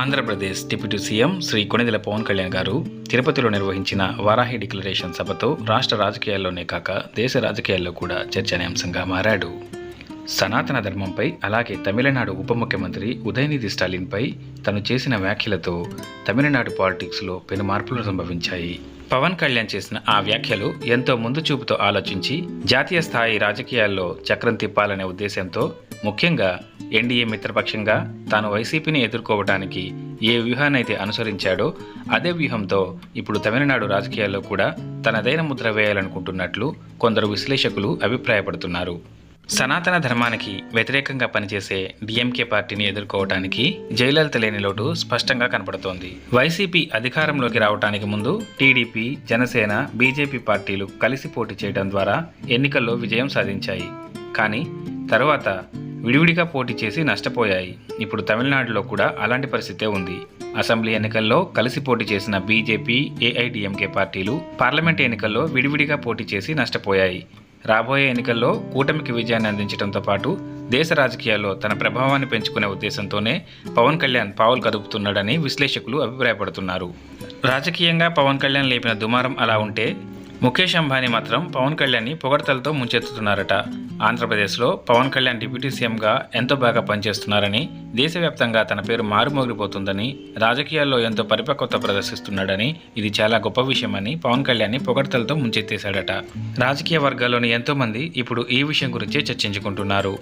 Andhra Pradesh deputy CM Shri Konidela Pavan Kalyan గారు తిరుపతిలో నిర్వహించిన వారాహి డిక్లరేషన్ సభతో రాష్ట్ర రాజకీయాల్లోనే కాక దేశ రాజకీయాల్లో కూడా చర్చనీయాంశంగా మారాడు. సనాతన ధర్మంపై అలాగే తమిళనాడు ఉప ముఖ్యమంత్రి ఉదయనిధి స్టాలిన్పై తను చేసిన వ్యాఖ్యలతో తమిళనాడు పాలిటిక్స్లో పెను మార్పులు సంభవించాయి. పవన్ కళ్యాణ్ చేసిన ఆ వ్యాఖ్యలు ఎంతో ముందు చూపుతో ఆలోచించి జాతీయ స్థాయి రాజకీయాల్లో చక్రం తిప్పాలనే ఉద్దేశంతో ముఖ్యంగా ఎన్డీఏ మిత్రపక్షంగా తాను వైసీపీని ఎదుర్కోవడానికి ఏ వ్యూహాన్నైతే అనుసరించాడో అదే వ్యూహంతో ఇప్పుడు తమిళనాడు రాజకీయాల్లో కూడా తనదైన ముద్ర వేయాలనుకుంటున్నట్లు కొందరు విశ్లేషకులు అభిప్రాయపడుతున్నారు. సనాతన ధర్మానికి వ్యతిరేకంగా పనిచేసే డిఎంకే పార్టీని ఎదుర్కోవటానికి జయలలిత లేని లోటు స్పష్టంగా కనపడుతోంది. వైసీపీ అధికారంలోకి రావటానికి ముందు టీడీపీ జనసేన బీజేపీ పార్టీలు కలిసి పోటీ చేయడం ద్వారా ఎన్నికల్లో విజయం సాధించాయి. కానీ తరువాత విడివిడిగా పోటీ చేసి నష్టపోయాయి. ఇప్పుడు తమిళనాడులో కూడా అలాంటి పరిస్థితే ఉంది. అసెంబ్లీ ఎన్నికల్లో కలిసి పోటీ చేసిన బీజేపీ ఏఐడిఎంకే పార్టీలు పార్లమెంట్ ఎన్నికల్లో విడివిడిగా పోటీ చేసి నష్టపోయాయి. రాబోయే ఎన్నికల్లో కూటమికి విజయాన్ని అందించడంతో పాటు దేశ రాజకీయాల్లో తన ప్రభావాన్ని పెంచుకునే ఉద్దేశంతోనే పవన్ కళ్యాణ్ పావులు కదుపుతున్నాడని విశ్లేషకులు అభిప్రాయపడుతున్నారు. రాజకీయంగా పవన్ కళ్యాణ్ లేపిన దుమారం అలా ఉంటే ముఖేష్ అంబానీ మాత్రం పవన్ కళ్యాణ్ని పొగడతలతో ముంచెత్తుతున్నారట. ఆంధ్రప్రదేశ్లో పవన్ కళ్యాణ్ డిప్యూటీ సీఎంగా ఎంతో బాగా పనిచేస్తున్నారని దేశవ్యాప్తంగా తన పేరు మారుమోగిపోతుందని రాజకీయాల్లో ఎంతో పరిపక్వత ప్రదర్శిస్తున్నాడని ఇది చాలా గొప్ప విషయమని పవన్ కళ్యాణ్ని పొగడతలతో ముంచెత్తేశాడట. రాజకీయ వర్గాల్లోని ఎంతోమంది ఇప్పుడు ఈ విషయం గురించే చర్చించుకుంటున్నారు.